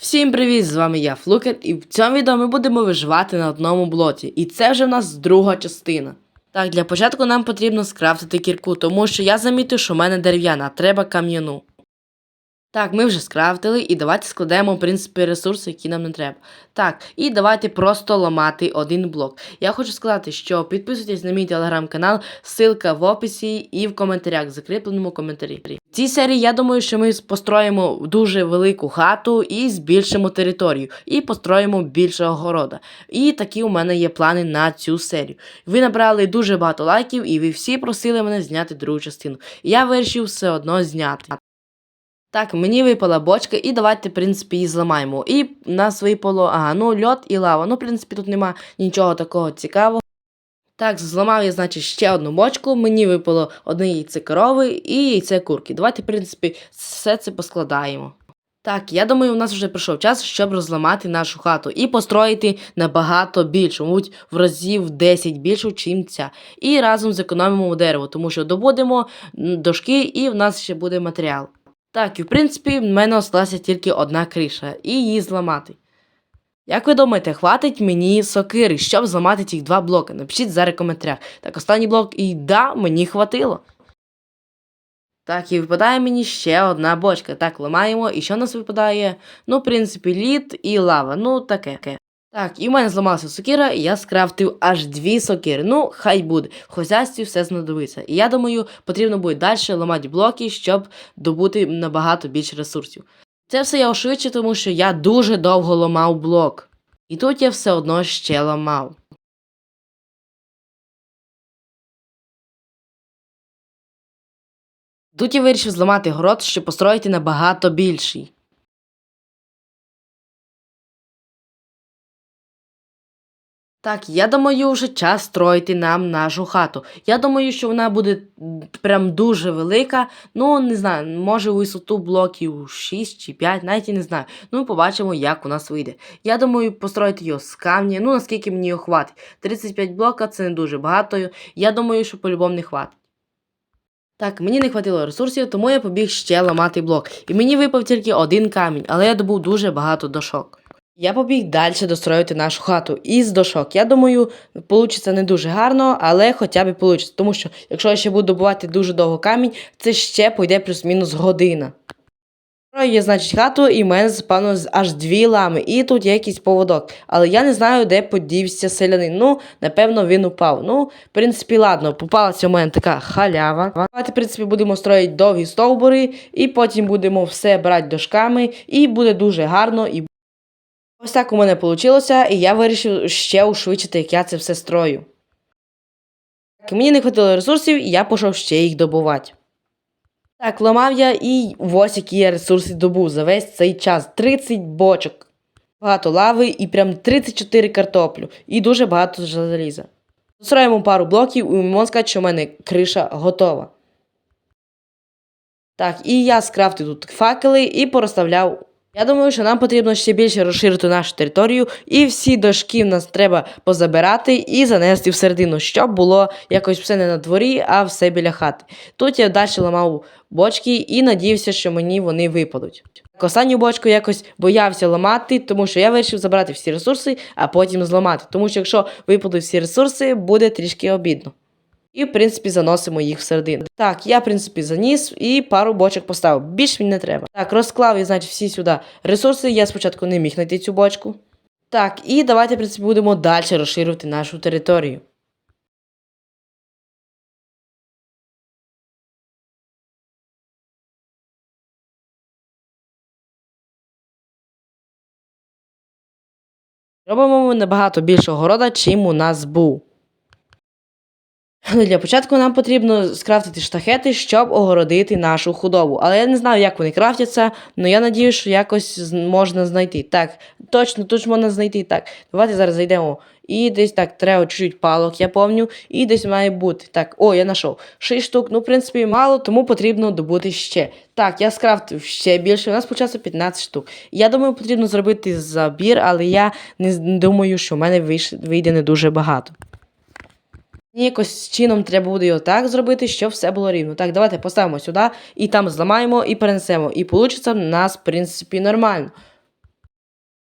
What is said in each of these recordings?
Всім привіт! З вами я, Флукер, і в цьому відео ми будемо виживати на одному блоті. І це вже в нас друга частина. Так, для початку нам потрібно скрафтити кірку, тому що я замітив, що в мене дерев'яна, а треба кам'яну. Так, ми вже скрафтили, і давайте складемо, в принципі, ресурси, які нам не треба. Так, і давайте просто ламати один блок. Я хочу сказати, що підписуйтесь на мій телеграм-канал, ссылка в описі і в коментарях, в закріпленому коментарі. В цій серії я думаю, що ми построїмо дуже велику хату і збільшимо територію, і построїмо більше огорода. І такі у мене є плани на цю серію. Ви набрали дуже багато лайків, і ви всі просили мене зняти другу частину. Я вирішив все одно зняти. Так, мені випала бочка, і давайте, в принципі, її зламаємо. І нас випало, ага, ну льот і лава. Ну, в принципі, тут нема нічого такого цікавого. Так, зламав я, значить, ще одну бочку. Мені випало одне яйце корови і яйце курки. Давайте, в принципі, все це поскладаємо. Так, я думаю, у нас вже прийшов час, щоб розламати нашу хату і построїти набагато більшу, мабуть, в разів 10 більшу, чим ця. І разом зекономимо дерево, тому що добудемо дошки і в нас ще буде матеріал. Так, і в принципі, в мене осталася тільки одна криша, і її зламати. Як ви думаєте, хватить мені сокири, щоб зламати ці два блоки? Напишіть зараз в коментарях. Так, останній блок і да, мені хватило. Так, і випадає мені ще одна бочка. Так, ламаємо, і що в нас випадає? Ну, в принципі, лід і лава. Ну, таке. Так, і в мене зламалася сокира, і я скрафтив аж дві сокири. Ну, хай буде. В хозяйстві все знадобиться. І я думаю, потрібно буде далі ламати блоки, щоб добути набагато більше ресурсів. Це все я ошвидшу, тому що я дуже довго ламав блок. І тут я все одно ще ламав. Тут я вирішив зламати город, щоб построїти набагато більший. Так, я думаю, вже час строїти нам нашу хату. Я думаю, що вона буде прям дуже велика. Ну, не знаю, може висоту блоків 6 чи 5, навіть і не знаю. Ну, побачимо, як у нас вийде. Я думаю, построїти його з камня, ну наскільки мені його хватить. 35 блока це не дуже багато. Я думаю, що по-любому не хватить. Так, мені не хватило ресурсів, тому я побіг ще ламати блок. І мені випав тільки один камінь, але я добув дуже багато дошок. Я побіг далі достроювати нашу хату із дошок. Я думаю, вийде не дуже гарно, але хоча б вийде. Тому що, якщо я ще буду добувати дуже довго камінь, це ще пойде плюс-мінус година. Строю я, значить, хату, і в мене спавно аж дві лами, і тут є якийсь поводок. Але я не знаю, де подівся селянин. Ну, напевно, він упав. Ну, в принципі, ладно, попалася у мене така халява. Давайте, в принципі, будемо строїти довгі стовбури, і потім будемо все брати дошками, і буде дуже гарно. і Ось так у мене вийшло, і я вирішив ще ушвидшити, як я це все строю. Так, Мені не хватило ресурсів, і я пішов ще їх добувати. Так, ламав я і ось які я ресурси добув за весь цей час. 30 бочок, багато лави і прям 34 картоплю, і дуже багато заліза. Строїмо пару блоків і можна сказати, що в мене криша готова. Так, і я скрафтив тут факели і порозставляв. Я думаю, що нам потрібно ще більше розширити нашу територію, і всі дошки в нас треба позабирати і занести всередину, щоб було якось все не на дворі, а все біля хати. Тут я далі ламав бочки і надіявся, що мені вони випадуть. Останню бочку якось боявся ламати, тому що я вирішив забрати всі ресурси, а потім зламати. Тому що якщо випадуть всі ресурси, буде трішки обідно. І, в принципі, заносимо їх всередину. Так, я, в принципі, заніс і пару бочок поставив. Більш мені не треба. Так, розклав я, значить, всі сюди ресурси. Я спочатку не міг знайти цю бочку. Так, і давайте, в принципі, будемо далі розширювати нашу територію. Робимо ми набагато більше города, чим у нас був. Ну, Для початку нам потрібно скрафтити штахети, щоб огородити нашу худобу. Але я не знаю, як вони крафтяться, але я надію, що якось можна знайти. Так, точно, тут можна знайти. Так, давайте зараз зайдемо. І десь так, треба чуть-чуть палок, я помню. І десь має бути. Так, о, я знайшов. 6 штук. Ну, в принципі, мало, тому потрібно добути ще. Так, я скрафтив ще більше. У нас почався 15 штук. Я думаю, потрібно зробити забір, але я не думаю, що в мене вийде не дуже багато. Мені якось чином треба буде його так зробити, щоб все було рівно. Так, давайте поставимо сюди і там зламаємо і перенесемо. І вийде в нас, в принципі, нормально.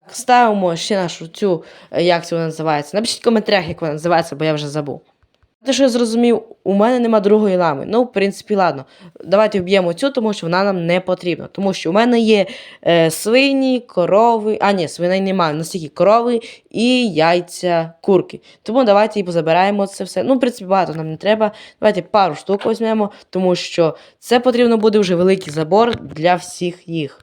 Ставимо ще нашу цю, е, як це вона називається. Напишіть в коментарях, як вона називається, бо я вже забув. Те, що я зрозумів, у мене нема другої лами. Ну, в принципі, ладно. Давайте вб'ємо цю, тому що вона нам не потрібна. Тому що у мене є е, свині, корови. А, ні, свиней немає. Настільки корови і яйця курки. Тому давайте і позабираємо це все. Ну, в принципі, багато нам не треба. Давайте пару штук візьмемо, тому що це потрібно буде вже великий забор для всіх їх.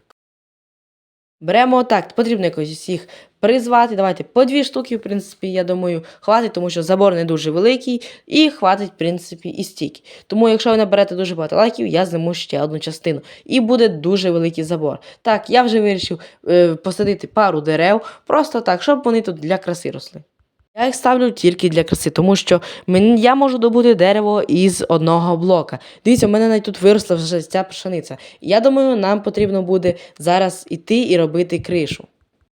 Беремо отак, потрібно якось їх призвати. Давайте по дві штуки, в принципі, я думаю, хватить, тому що забор не дуже великий, і хватить, в принципі, і стільки. Тому, якщо ви наберете дуже багато лайків, я зніму ще одну частину. І буде дуже великий забор. Так, я вже вирішив е, посадити пару дерев, просто так, щоб вони тут для краси росли. Я їх ставлю тільки для краси, тому що я можу добути дерево із одного блока. Дивіться, у мене навіть тут виросла вже ця пшениця. Я думаю, нам потрібно буде зараз іти і робити кришу.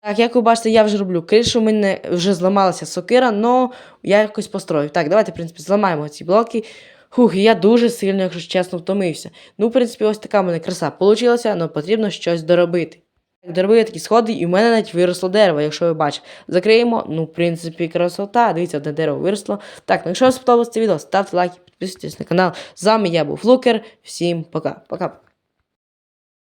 Так, як ви бачите, я вже роблю кришу, у мене вже зламалася сокира, але я якось построю. Так, давайте, в принципі, зламаємо ці блоки. Хух, я дуже сильно, якщо чесно, втомився. Ну, в принципі, ось така в мене краса вийшла, але потрібно щось доробити. Доробив такі сходи, і в мене навіть виросло дерево, якщо ви бачите. Закриємо, ну, в принципі, красота. Дивіться, одне дерево виросло. Так, ну якщо вам сподобалось це відео, ставте лайки, підписуйтесь на канал. З вами я був Лукер. Всім пока. Пока.